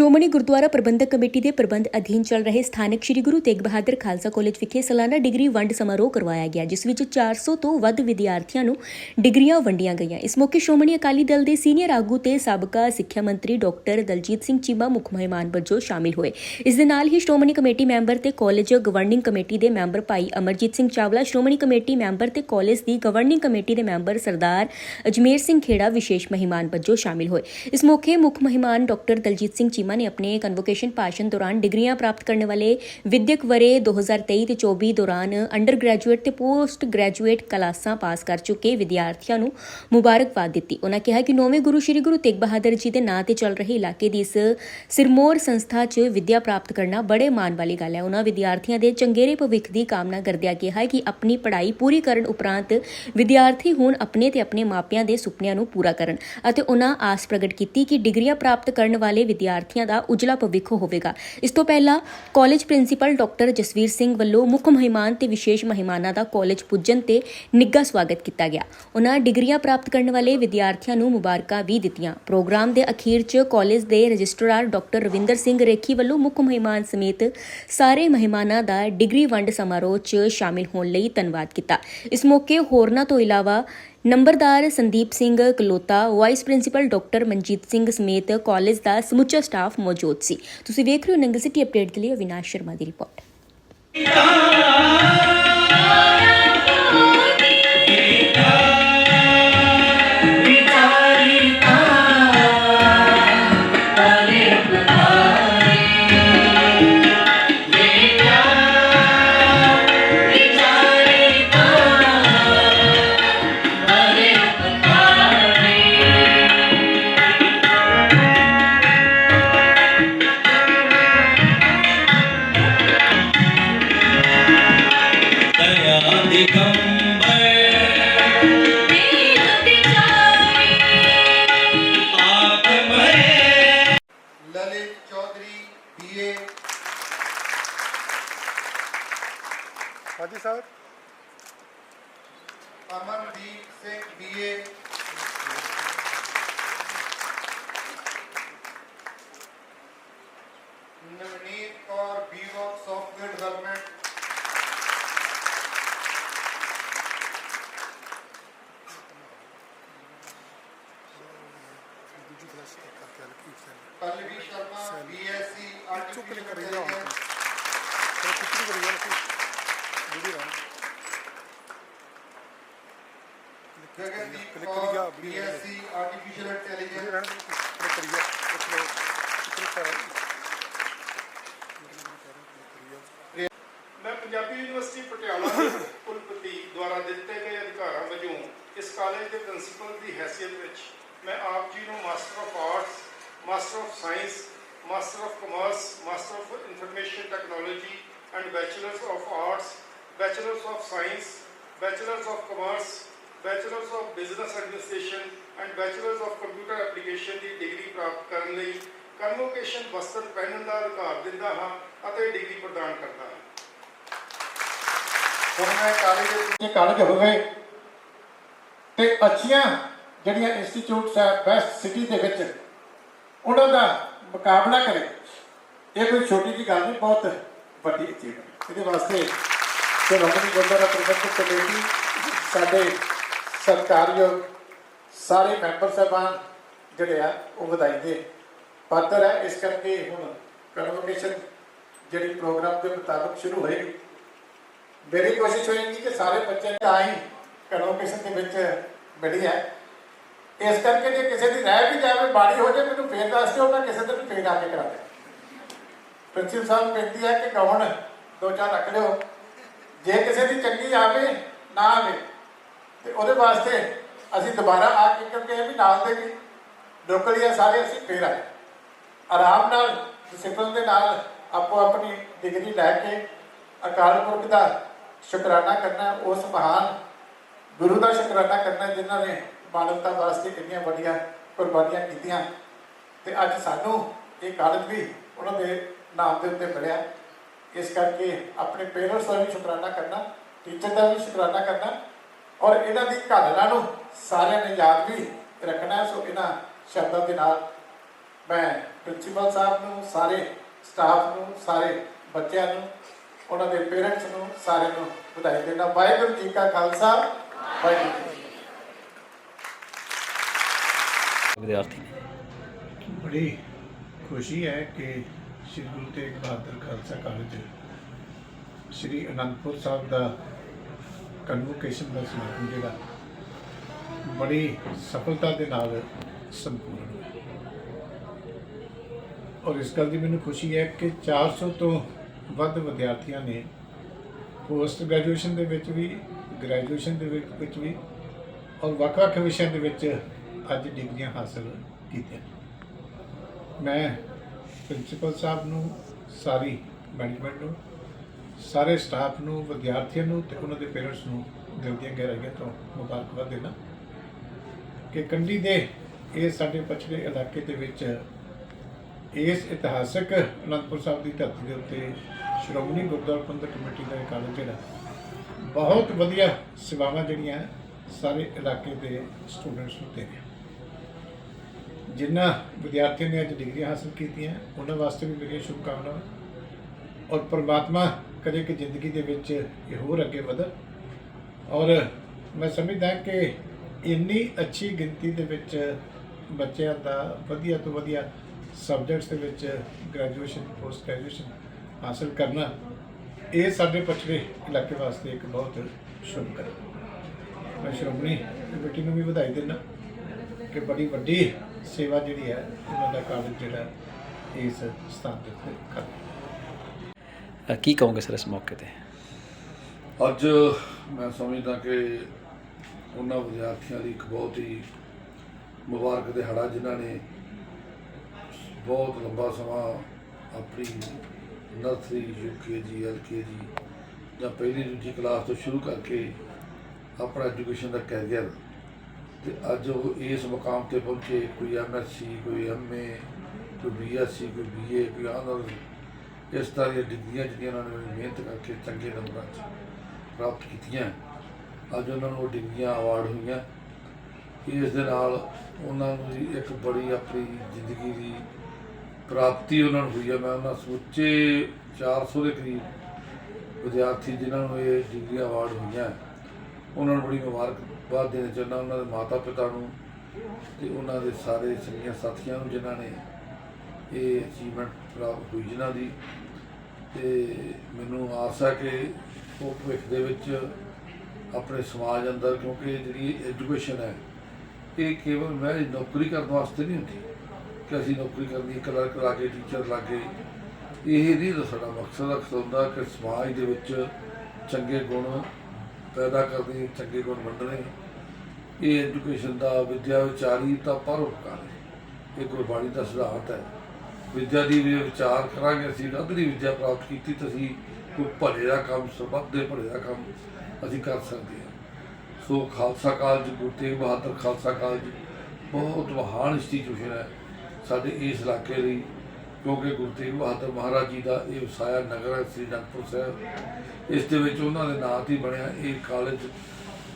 Shiromani Gurdwara Prabandhak committee ਦੇ ਪ੍ਰਬੰਧ ਅਧੀਨ ਚੱਲ ਰਹੇ ਸਥਾਨਕ ਸ੍ਰੀ ਗੁਰੂ ਤੇਗ ਬਹਾਦਰ ਖਾਲਸਾ ਕਾਲਜ ਵਿਖੇ ਸਾਲਾਨਾ ਡਿਗਰੀ ਵੰਡ ਸਮਾਰੋਹ ਕਰਵਾਇਆ ਗਿਆ, ਜਿਸ ਵਿੱਚ 400 ਤੋਂ ਵੱਧ ਵਿਦਿਆਰਥੀਆਂ ਨੂੰ ਡਿਗਰੀਆਂ ਵੰਡੀਆਂ ਗਈਆਂ। ਇਸ ਮੌਕੇ ਸ਼੍ਰੋਮਣੀ ਅਕਾਲੀ ਦਲ ਦੇ ਸੀਨੀਅਰ ਆਗੂ ਤੇ ਸਾਬਕਾ ਸਿੱਖਿਆ ਮੰਤਰੀ ਡਾਕਟਰ ਦਲਜੀਤ ਸਿੰਘ ਚੀਮਾ, ਮੁੱਖ ਮਹਿਮਾਨ ਵਜੋਂ ਸ਼ਾਮਿਲ ਹੋਏ। ਇਸ ਦੇ ਨਾਲ ਹੀ ਸ਼੍ਰੋਮਣੀ ਕਮੇਟੀ ਮੈਂਬਰ ਤੇ ਕਾਲਜ ਗਵਰਨਿੰਗ ਕਮੇਟੀ ਦੇ member Bhai Amarjit Singh Chawla, Shiromani committee member ਤੇ ਕਾਲਜ ਦੀ ਗਵਰਨਿੰਗ ਕਮੇਟੀ ਦੇ ਮੈਂਬਰ ਸਰਦਾਰ ਅਜਮੇਰ ਸਿੰਘ ਖੇੜਾ ਵਿਸ਼ੇਸ਼ ਮਹਿਮਾਨ ਵਜੋਂ ਸ਼ਾਮਿਲ ਹੋਏ। ਇਸ ਮੌਕੇ ਮੁੱਖ ਮਹਿਮਾਨ ਡਾਕਟਰ ਦਲਜੀਤ ਸਿੰਘ ਚੀਮਾ ਨੇ ਆਪਣੇ ਕਨਵੋਕੇਸ਼ਨ ਭਾਸ਼ਣ ਦੌਰਾਨ ਡਿਗਰੀਆਂ ਪ੍ਰਾਪਤ ਕਰਨ ਵਾਲੇ ਵਿਦਿਅਕ ਵਰੇ 2023 ਤੇ 24 ਦੌਰਾਨ ਅੰਡਰ ਗ੍ਰੈਜੂਏਟ ਤੇ ਪੋਸਟ ਗ੍ਰੈਜੂਏਟ ਕਲਾਸਾਂ ਪਾਸ ਕਰ ਚੁੱਕੇ ਵਿਦਿਆਰਥੀਆਂ ਨੂੰ ਮੁਬਾਰਕਬਾਦ ਦਿੱਤੀ। ਉਹਨਾਂ ਕਿਹਾ ਕਿ ਨੌਵੇਂ ਗੁਰੂ ਸ੍ਰੀ ਗੁਰੂ ਤੇਗ ਬਹਾਦਰ ਜੀ ਦੇ ਨਾਂ ਤੇ ਚੱਲ ਰਹੇ ਇਲਾਕੇ ਦੀ ਇਸ ਸਿਰਮੋਰ ਸੰਸਥਾ 'ਚ ਵਿਦਿਆ ਪ੍ਰਾਪਤ ਕਰਨਾ ਬੜੇ ਮਾਣ ਵਾਲੀ ਗੱਲ ਹੈ। ਉਹਨਾਂ ਵਿਦਿਆਰਥੀਆਂ ਦੇ ਚੰਗੇਰੇ ਭਵਿੱਖ ਦੀ ਕਾਮਨਾ ਕਰਦਿਆਂ ਕਿਹਾ ਕਿ ਆਪਣੀ ਪੜ੍ਹਾਈ ਪੂਰੀ ਕਰਨ ਉਪਰੰਤ ਵਿਦਿਆਰਥੀ ਹੁਣ ਆਪਣੇ ਤੇ ਆਪਣੇ ਮਾਪਿਆਂ ਦੇ ਸੁਪਨਿਆਂ ਨੂੰ ਪੂਰਾ ਕਰਨ ਅਤੇ ਉਹਨਾਂ ਆਸ ਪ੍ਰਗਟ ਕੀਤੀ ਕਿ ਡਿਗਰੀਆਂ ਪ੍ਰਾਪਤ ਕਰਨ ਵਾਲੇ ਵਿਦਿਆਰਥੀਆਂ ਦਾ ਉਜਲਾ ਭਵਿੱਖ ਹੋਵੇਗਾ। ਇਸ ਤੋਂ ਪਹਿਲਾਂ college principal doctor Jasvir Singh ਵੱਲੋਂ ਮੁੱਖ ਮਹਿਮਾਨ ਤੇ ਵਿਸ਼ੇਸ਼ ਮਹਿਮਾਨਾਂ ਦਾ ਕਾਲਜ ਪੁੱਜਣ ਤੇ ਨਿੱਘਾ ਸਵਾਗਤ ਕੀਤਾ ਗਿਆ। ਉਹਨਾਂ ਡਿਗਰੀਆਂ ਪ੍ਰਾਪਤ ਕਰਨ ਵਾਲੇ ਵਿਦਿਆਰਥੀਆਂ ਨੂੰ ਮੁਬਾਰਕਾਂ ਵੀ ਦਿੱਤੀਆਂ। ਪ੍ਰੋਗਰਾਮ ਦੇ ਅਖੀਰ 'ਚ ਕਾਲਜ ਦੇ ਰਜਿਸਟਰਾਰ ਡਾਕਟਰ ਰਵਿੰਦਰ ਸਿੰਘ ਰੇਖੀ ਵੱਲੋਂ ਮੁੱਖ ਮਹਿਮਾਨ ਸਮੇਤ ਸਾਰੇ ਮਹਿਮਾਨਾਂ ਦਾ ਡਿਗਰੀ ਵੰਡ ਸਮਾਰੋਹ 'ਚ ਸ਼ਾਮਿਲ ਹੋਣ ਲਈ ਧੰਨਵਾਦ ਕੀਤਾ। ਇਸ ਮੌਕੇ ਹੋਰਨਾਂ ਤੋਂ ਇਲਾਵਾ ਨੰਬਰਦਾਰ Sandeep Singh Kalota vice principal doctor Manjit Singh ਸਮੇਤ ਕਾਲਜ ਦਾ ਸਮੁੱਚਾ ਸਟਾਫ ਮੌਜੂਦ ਸੀ। ਤੁਸੀਂ ਵੇਖ ਰਹੇ ਹੋ ਨੰਗਲ ਸਿਟੀ ਅਪਡੇਟ ਦੇ ਲਈ ਅਵਿਨਾਸ਼ ਸ਼ਰਮਾ ਦੀ ਰਿਪੋਰਟ ਹਾਂਜੀ ਸਰ। ਅਮਨਦੀਪ ਸਿੰਘ ਬੀਏ ਕਰੀ ਜਾ ਇੱਕ ਲੋ ਕਿੱਥੇ ਕਰ ਮੈਂ ਪੰਜਾਬੀ ਯੂਨੀਵਰਸਿਟੀ ਪਟਿਆਲਾ ਦੇ ਕੁਲਪਤੀ ਦੁਆਰਾ ਦਿੱਤੇ ਗਏ ਅਧਿਕਾਰਾਂ ਵਜੋਂ ਇਸ ਕਾਲਜ ਦੇ ਪ੍ਰਿੰਸੀਪਲ ਦੀ ਹੈਸੀਅਤ ਵਿੱਚ ਮੈਂ ਆਪ ਜੀ ਨੂੰ master of arts master of science master of commerce master of information technology and bachelors of arts bachelors of science bachelors of commerce bachelors of business administration and bachelors of computer application the degree ਪ੍ਰਾਪਤ ਕਰਨ ਲਈ convocation ਵਸਤਰ ਪਹਿਨਣ ਦਾ ਅਧਿਕਾਰ ਦਿੰਦਾ ਹਾਂ ਅਤੇ degree ਪ੍ਰਦਾਨ ਕਰਦਾ ਹਾਂ। ਹੁਣ ਮੈਂ ਕਾਲਜ ਦੇ ਕਾਲਜ ਹੋ ਤੇ ਅੱਛੀਆਂ ਜਿਹੜੀਆਂ ਇੰਸਟੀਚਿਊਟਸ ਹੈ ਬੈਸਟ ਸਿਟੀ ਦੇ ਵਿੱਚ ਉਹਨਾਂ ਦਾ ਮੁਕਾਬਲਾ ਕਰੇ। ਇਹ ਕੋਈ ਛੋਟੀ ਜਿਹੀ ਗੱਲ ਨਹੀਂ, ਬਹੁਤ ਵੱਡੀ ਅਚੀਵਮੈਂਟ ਇਹਦੇ ਵਾਸਤੇ ਸ਼੍ਰੋਮਣੀ ਗੁਰਦੁਆਰਾ ਪ੍ਰਬੰਧਕ ਕਮੇਟੀ ਸਾਡੇ ਸਰਕਾਰਯੋਗ ਸਾਰੇ ਮੈਂਬਰ ਸਾਹਿਬਾਨ, ਜਿਹੜੇ ਆ, ਉਹ ਵਧਾਈ ਦੇ। ਪਾਤਰ ਹੈ, ਇਸ ਕਰਕੇ ਹੁਣ ਕਨਵੋਕੇਸ਼ਨ ਜਿਹੜੀ ਪ੍ਰੋਗਰਾਮ ਦੇ ਮੁਤਾਬਕ ਸ਼ੁਰੂ ਹੋਏਗੀ ਮੇਰੀ ਕੋਸ਼ਿਸ਼ ਹੋਏਗੀ ਕਿ ਸਾਰੇ ਬੱਚੇ ਤਾਂ ਹੀ ਕਨਵੋਕੇਸ਼ਨ ਦੇ ਵਿੱਚ ਮਿਲੀ ਹੈ। ਇਸ ਕਰਕੇ ਜੇ ਕਿਸੇ ਦੀ ਰਹਿ ਵੀ ਜਾਵੇ ਬਾੜੀ ਹੋ ਜਾਵੇ, ਮੈਨੂੰ ਫੇਰ ਦੱਸ ਦਿਓ, ਮੈਂ ਕਿਸੇ ਦਿਨ ਫੇਰ ਆ ਕੇ ਕਰਾ ਦੇ ਪ੍ਰਿੰਸੀਪਲ ਸਾਹਿਬ ਬੇਨਤੀ ਹੈ ਕਿ ਕੌਣ ਦੋ ਚਾਰ ਰੱਖ ਲਿਓ। ਜੇ ਕਿਸੇ ਦੀ ਚੰਗੀ ਆਵੇ, ਨਾ ਆਵੇ। ਤੇ ਉਹਦੇ ਵਾਸਤੇ ਅਸੀਂ ਦੁਬਾਰਾ ਆ ਕੇ ਕਿਉਂਕਿ ਇਹ ਵੀ ਨਾਲ ਦੇ ਵੀ ਲੋਕਲ ਸਾਰੇ, ਅਸੀਂ ਫੇਰ ਆਏ। ਆਰਾਮ ਨਾਲ ਡਿਸਪਲਿਨ ਦੇ ਨਾਲ ਆਪੋ ਆਪਣੀ ਡਿਗਰੀ ਲੈ ਕੇ ਅਕਾਲ ਪੁਰਖ ਦਾ ਸ਼ੁਕਰਾਨਾ ਕਰਨਾ, ਉਸ ਮਹਾਨ ਗੁਰੂ ਦਾ ਸ਼ੁਕਰਾਨਾ ਕਰਨਾ, ਜਿਨ੍ਹਾਂ ਨੇ ਮਾਨਵਤਾ ਵਾਸਤੇ ਇੰਨੀਆਂ ਵੱਡੀਆਂ ਕੁਰਬਾਨੀਆਂ ਕੀਤੀਆਂ। ਤੇ ਅੱਜ ਸਾਨੂੰ ਇਹ ਕਾਲਜ ਵੀ ਉਹਨਾਂ ਦੇ ਨਾਮ ਦੇ ਉੱਤੇ ਮਿਲਿਆ। ਇਸ ਕਰਕੇ ਆਪਣੇ ਪੇਰੈਂਟਸ ਦਾ ਵੀ ਸ਼ੁਕਰਾਨਾ ਕਰਨਾ ਟੀਚਰ ਦਾ ਵੀ ਸ਼ੁਕਰਾਨਾ ਕਰਨਾ ਔਰ ਇਹਨਾਂ ਦੀ ਘਾਲਣਾ ਨੂੰ ਸਾਰਿਆਂ ਨੇ ਯਾਦ ਵੀ ਰੱਖਣਾ ਹੈ। ਸੋ ਇਹਨਾਂ ਸ਼ਬਦਾਂ ਦੇ ਨਾਲ ਮੈਂ ਪ੍ਰਿੰਸੀਪਲ ਸਾਹਿਬ ਨੂੰ ਸਾਰੇ ਸਟਾਫ ਨੂੰ ਸਾਰੇ ਬੱਚਿਆਂ ਨੂੰ ਉਹਨਾਂ ਦੇ ਪੇਰੈਂਟਸ ਨੂੰ ਸਾਰਿਆਂ ਨੂੰ ਵਧਾਈ ਦਿੰਦਾ ਵਾਹਿਗੁਰੂ ਜੀ ਕਾ ਖਾਲਸਾ ਵਾਹਿਗੁਰੂ ਜੀ। ਵਿਦਿਆਰਥੀ ਬੜੀ ਖੁਸ਼ੀ ਹੈ ਕਿ ਸ਼੍ਰੀ ਗੁਰੂ ਤੇਗ ਬਹਾਦਰ ਖਾਲਸਾ ਕਾਲਜ ਸ਼੍ਰੀ ਅਨੰਦਪੁਰ ਸਾਹਿਬ ਦਾ ਕਨਵੋਕੇਸ਼ਨ ਦਾ ਸਮਾਗਮ ਜਿਹੜਾ ਬੜੀ ਸਫਲਤਾ ਦੇ ਨਾਲ ਸੰਪੂਰਨ ਹੋਇਆ। ਔਰ ਇਸ ਗੱਲ ਦੀ ਮੈਨੂੰ ਖੁਸ਼ੀ ਹੈ ਕਿ 400 ਤੋਂ ਵੱਧ ਵਿਦਿਆਰਥੀਆਂ ਨੇ ਪੋਸਟ ਗ੍ਰੈਜੂਏਸ਼ਨ ਦੇ ਵਿੱਚ ਵੀ, ਗ੍ਰੈਜੂਏਸ਼ਨ ਦੇ ਵਿੱਚ ਵੀ, ਔਰ ਵੱਖ-ਵੱਖ ਵਿਸ਼ਿਆਂ ਦੇ ਵਿੱਚ ਅੱਜ ਡਿਗਰੀਆਂ ਹਾਸਲ ਕੀਤੀਆਂ। ਮੈਂ ਪ੍ਰਿੰਸੀਪਲ ਸਾਹਿਬ ਨੂੰ, ਸਾਰੀ ਮੈਨੇਜਮੈਂਟ ਨੂੰ ਸਾਰੇ ਸਟਾਫ ਨੂੰ, ਵਿਦਿਆਰਥੀਆਂ ਨੂੰ ਤੇ ਉਹਨਾਂ ਦੇ ਪੇਰੈਂਟਸ ਨੂੰ ਦਿਲ ਦੀਆਂ ਗਹਿਰਾਈਆਂ ਤੋਂ ਮੁਬਾਰਕਬਾਦ ਦੇਣਾ। ਕਿ ਕੰਢੀ ਦੇ ਇਹ ਸਾਡੇ ਪਛੜੇ ਇਲਾਕੇ ਦੇ ਵਿੱਚ ਇਸ ਇਤਿਹਾਸਕ ਅਨੰਦਪੁਰ ਸਾਹਿਬ ਦੀ ਧਰਤੀ ਦੇ ਉੱਤੇ ਸ਼੍ਰੋਮਣੀ ਗੁਰਦੁਆਰਾ ਪ੍ਰਬੰਧਕ ਕਮੇਟੀ ਦਾ ਇਹ ਕਾਲਜ ਜਿਹੜਾ, ਬਹੁਤ ਵਧੀਆ ਸੇਵਾਵਾਂ ਜਿਹੜੀਆਂ ਸਾਰੇ ਇਲਾਕੇ ਦੇ ਸਟੂਡੈਂਟਸ ਨੂੰ ਦੇ ਰਿਹਾ। ਜਿਨ੍ਹਾਂ ਵਿਦਿਆਰਥੀਆਂ ਨੇ ਅੱਜ ਡਿਗਰੀਆਂ ਹਾਸਲ ਕੀਤੀਆਂ, ਉਹਨਾਂ ਵਾਸਤੇ ਵੀ ਮੇਰੀਆਂ ਸ਼ੁਭਕਾਮਨਾਵਾਂ ਔਰ ਪਰਮਾਤਮਾ ਕਰੇ ਕਿ ਜ਼ਿੰਦਗੀ ਦੇ ਵਿੱਚ ਇਹ ਹੋਰ ਅੱਗੇ ਵਧਣ। ਔਰ ਮੈਂ ਸਮਝਦਾ ਕਿ ਇੰਨੀ ਅੱਛੀ ਗਿਣਤੀ ਦੇ ਵਿੱਚ ਬੱਚਿਆਂ ਦਾ ਵਧੀਆ ਤੋਂ ਵਧੀਆ ਸਬਜੈਕਟਸ ਦੇ ਵਿੱਚ ਗ੍ਰੈਜੂਏਸ਼ਨ ਪੋਸਟ ਗ੍ਰੈਜੂਏਸ਼ਨ ਹਾਸਲ ਕਰਨਾ, ਇਹ ਸਾਡੇ ਪਛੜੇ ਇਲਾਕੇ ਵਾਸਤੇ ਇੱਕ ਬਹੁਤ ਸ਼ੁਭ ਕਦਮ। ਮੈਂ ਸ਼੍ਰੋਮਣੀ ਕਮੇਟੀ ਨੂੰ ਵੀ ਵਧਾਈ ਦਿੰਦਾ ਕਿ ਬੜੀ ਵੱਡੀ ਸੇਵਾ ਜਿਹੜੀ ਹੈ, ਉਹਨਾਂ ਦਾ ਕਾਰਜ ਜਿਹੜਾ ਇਸ ਸਥਾਨ ਦੇ ਉੱਤੇ ਕਰ ਕੀ ਕਹੋਗੇ ਸਰ ਇਸ ਮੌਕੇ ਤੇ? ਅੱਜ ਮੈਂ ਸਮਝਦਾ ਕਿ ਉਹਨਾਂ ਵਿਦਿਆਰਥੀਆਂ ਲਈ ਇੱਕ ਬਹੁਤ ਹੀ ਮੁਬਾਰਕ ਦਿਹਾੜਾ ਜਿਨ੍ਹਾਂ ਨੇ ਬਹੁਤ ਲੰਬਾ ਸਮਾਂ ਆਪਣੀ ਨਰਸਰੀ ਯੂਕੇਜੀ ਐਲਕੇਜੀ ਜਾਂ ਪਹਿਲੀ ਦੂਜੀ ਕਲਾਸ ਤੋਂ ਸ਼ੁਰੂ ਕਰਕੇ ਆਪਣਾ ਐਜੂਕੇਸ਼ਨ ਦਾ ਕੈਰੀਅਰ ਤੇ ਅੱਜ ਉਹ ਇਸ ਮੁਕਾਮ ਤੇ ਪਹੁੰਚੇ, ਕੋਈ ਐਮਐਸਸੀ ਕੋਈ ਐਮਏ ਕੋਈ ਬੀਐਸਸੀ ਕੋਈ ਬੀਏ ਕੋਈ ਆਨਰ ਇਸ ਤਰ੍ਹਾਂ ਦੀਆਂ ਡਿਗਰੀਆਂ ਜਿਹੜੀਆਂ ਉਹਨਾਂ ਨੇ ਮਿਹਨਤ ਕਰਕੇ ਚੰਗੇ ਨੰਬਰਾਂ 'ਚ ਪ੍ਰਾਪਤ ਕੀਤੀਆਂ। ਅੱਜ ਉਹਨਾਂ ਨੂੰ ਉਹ ਡਿਗਰੀਆਂ ਅਵਾਰਡ ਹੋਈਆਂ। ਇਸ ਦੇ ਨਾਲ ਉਹਨਾਂ ਨੂੰ ਇੱਕ ਬੜੀ ਆਪਣੀ ਜ਼ਿੰਦਗੀ ਦੀ ਪ੍ਰਾਪਤੀ ਉਹਨਾਂ ਨੂੰ ਹੋਈ ਹੈ ਮੈਂ ਉਹਨਾਂ ਸਮੁੱਚੇ 400 ਦੇ ਕਰੀਬ ਵਿਦਿਆਰਥੀ ਜਿਨ੍ਹਾਂ ਨੂੰ ਇਹ ਡਿਗਰੀਆਂ ਅਵਾਰਡ ਹੋਈਆਂ। ਉਹਨਾਂ ਨੂੰ ਬੜੀ ਮੁਬਾਰਕਬਾਦ ਦੇਣਾ ਚਾਹੁੰਦਾ ਉਹਨਾਂ ਦੇ ਮਾਤਾ ਪਿਤਾ ਨੂੰ ਤੇ ਉਹਨਾਂ ਦੇ ਸਾਰੇ ਸੰਗੀਆਂ ਸਾਥੀਆਂ ਨੂੰ ਜਿਨ੍ਹਾਂ ਨੇ ਇਹ ਅਚੀਵਮੈਂਟ ਪ੍ਰਾਪਤ ਹੋਈ ਜਿਨ੍ਹਾਂ ਦੀ। ਤੇ ਮੈਨੂੰ ਆਸ ਹੈ ਕਿ ਉਹ ਭਵਿੱਖ ਦੇ ਵਿੱਚ ਆਪਣੇ ਸਮਾਜ ਅੰਦਰ, ਕਿਉਂਕਿ ਜਿਹੜੀ ਐਜੂਕੇਸ਼ਨ ਹੈ, ਇਹ ਕੇਵਲ ਮੈਂ ਨੌਕਰੀ ਕਰਨ ਵਾਸਤੇ ਨਹੀਂ ਹੁੰਦੀ, ਕਿ ਅਸੀਂ ਨੌਕਰੀ ਕਰਨੀ ਕਲਰਕ ਲਾ ਕੇ ਟੀਚਰ ਲਾ ਕੇ ਇਹ ਨਹੀਂ ਸਾਡਾ ਮਕਸਦ ਅਕਸਰ ਹੁੰਦਾ ਕਿ ਸਮਾਜ ਦੇ ਵਿੱਚ ਚੰਗੇ ਗੁਣ ਪੈਦਾ ਕਰਨੇ, ਚੰਗੇ ਗੁਣ ਵੰਡਣੇ। ਇਹ ਐਜੂਕੇਸ਼ਨ ਦਾ ਵਿਦਿਆ ਵਿਚਾਰੀ ਤਾਂ ਪਰਉਪਕਾਰ ਹੈ ਇਹ ਗੁਰਬਾਣੀ ਦਾ ਸਿਧਾਂਤ ਹੈ। ਵਿੱਦਿਆ ਦੀ ਵੀ ਵਿਚਾਰ ਕਰਾਂਗੇ ਅਸੀਂ ਰੱਦ ਦੀ ਵਿੱਦਿਆ ਪ੍ਰਾਪਤ ਕੀਤੀ ਤਾਂ ਅਸੀਂ ਕੋਈ ਭਲੇ ਦਾ ਕੰਮ ਸਰਬੱਤ ਦੇ ਭਲੇ ਦਾ ਕੰਮ ਅਸੀਂ ਕਰ ਸਕਦੇ ਹਾਂ। ਸੋ ਖਾਲਸਾ ਕਾਲਜ ਗੁਰੂ ਤੇਗ ਬਹਾਦਰ ਖਾਲਸਾ ਕਾਲਜ ਬਹੁਤ ਮਹਾਨ ਇੰਸਟੀਚਿਊਸ਼ਨ ਹੈ ਸਾਡੇ ਇਸ ਇਲਾਕੇ ਲਈ ਕਿਉਂਕਿ ਗੁਰੂ ਤੇਗ ਬਹਾਦਰ ਮਹਾਰਾਜ ਜੀ ਦਾ ਇਹ ਵਸਾਇਆ ਨਗਰ ਹੈ ਸ੍ਰੀ ਅਨੰਦਪੁਰ ਸਾਹਿਬ। ਇਸ ਦੇ ਵਿੱਚ ਉਹਨਾਂ ਦੇ ਨਾਂ ਤੇ ਬਣਿਆ ਇਹ ਕਾਲਜ।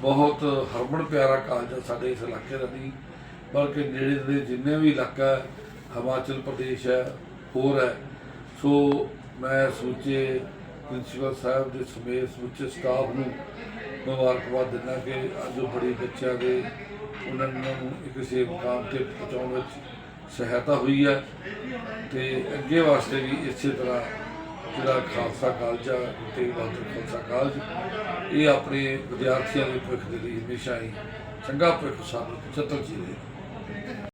ਬਹੁਤ ਹਰਮਨ ਪਿਆਰਾ ਕਾਲਜ ਹੈ ਸਾਡੇ ਇਸ ਇਲਾਕੇ ਦਾ ਨਹੀਂ ਬਲਕਿ ਨੇੜੇ ਦੇ ਜਿੰਨੇ ਵੀ ਇਲਾਕਾ ਹੈ, ਹਿਮਾਚਲ ਪ੍ਰਦੇਸ਼ ਹੈ, ਹੋਰ ਹੈ। ਸੋ ਮੈਂ ਸੋਚੇ ਪ੍ਰਿੰਸੀਪਲ ਸਾਹਿਬ ਦੇ ਸਮੇਤ ਸਮੁੱਚੇ ਸਟਾਫ ਨੂੰ ਮੁਬਾਰਕਬਾਦ ਦਿੰਦਾ ਕਿ ਅੱਜ ਉਹ ਬੜੇ ਬੱਚਿਆਂ ਦੇ ਉਹਨਾਂ ਨੂੰ ਇੱਕ ਕਿਸੇ ਮੁਕਾਮ ਤੇ ਪਹੁੰਚਾਉਣ ਵਿੱਚ ਸਹਾਇਤਾ ਹੋਈ ਹੈ ਤੇ ਅੱਗੇ ਵਾਸਤੇ ਵੀ ਇਸੇ ਤਰ੍ਹਾਂ ਜਿਹੜਾ ਖਾਲਸਾ ਕਾਲਜ ਆ, ਗੁਰੂ ਤੇਗ ਬਹਾਦਰ ਖਾਲਸਾ ਕਾਲਜ, ਇਹ ਆਪਣੇ ਵਿਦਿਆਰਥੀਆਂ ਦੇ ਭਵਿੱਖ ਦੇ ਲਈ ਹਮੇਸ਼ਾ ਹੀ ਚੰਗਾ ਭਵਿੱਖ ਸਾਨੂੰ ਚਤਰ ਜੀ।